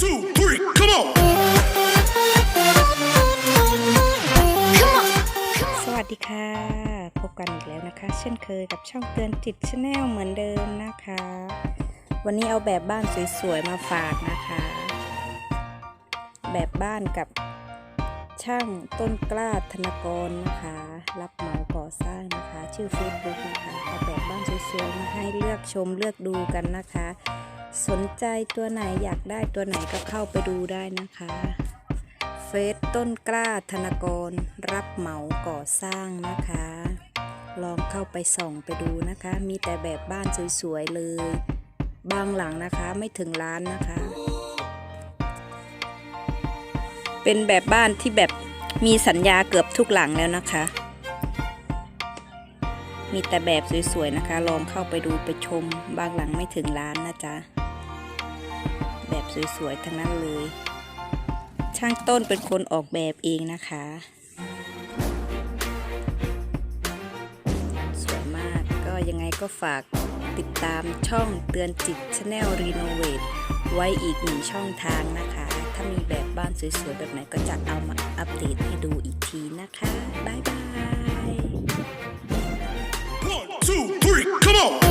two, three, come on! สวัสดีค่ะ พบกันอีกแล้วนะคะ เช่นเคยกับช่องเตือนจิตชาแนลเหมือนเดิมนะคะ วันนี้เอาแบบบ้านสวยๆมาฝากนะคะ แบบบ้านกับช่างต้นกล้าธนกรนะคะ รับเหมาก่อสร้างนะคะ ชื่อ Facebook นะคะเอาแบบบ้านสวยๆมาให้เลือกชมเลือกดูกันนะคะ สนใจตัวไหนอยากได้ตัวไหนก็เข้าไปดูได้นะคะเฟซต้นกล้าธนกร รับเหมาก่อสร้างนะคะ ลองเข้าไปส่องไปดูนะคะ มีแต่แบบบ้านสวยๆเลย บางหลังนะคะไม่ถึงล้านนะคะ เป็นแบบบ้านที่แบบมีสัญญาเกือบทุกหลังแล้วนะคะ มีแต่แบบสวยๆนะคะ ลองเข้าไปดูไปชม บางหลังไม่ถึงล้านนะจ๊ะ แบบสวยๆ ทั้งนั้นเลย ช่างต้นเป็นคนออกแบบเองนะคะ สวยมากก็ยังไงก็ฝากติดตามช่องเตือนจิตชาแนลรีโนเวทไว้อีกหนึ่งช่องทางนะคะ ถ้ามีแบบบ้านสวยๆ แบบไหนก็จะเอามาอัปเดตให้ดูอีกทีนะคะ บ๊ายบาย One, two, three, come on!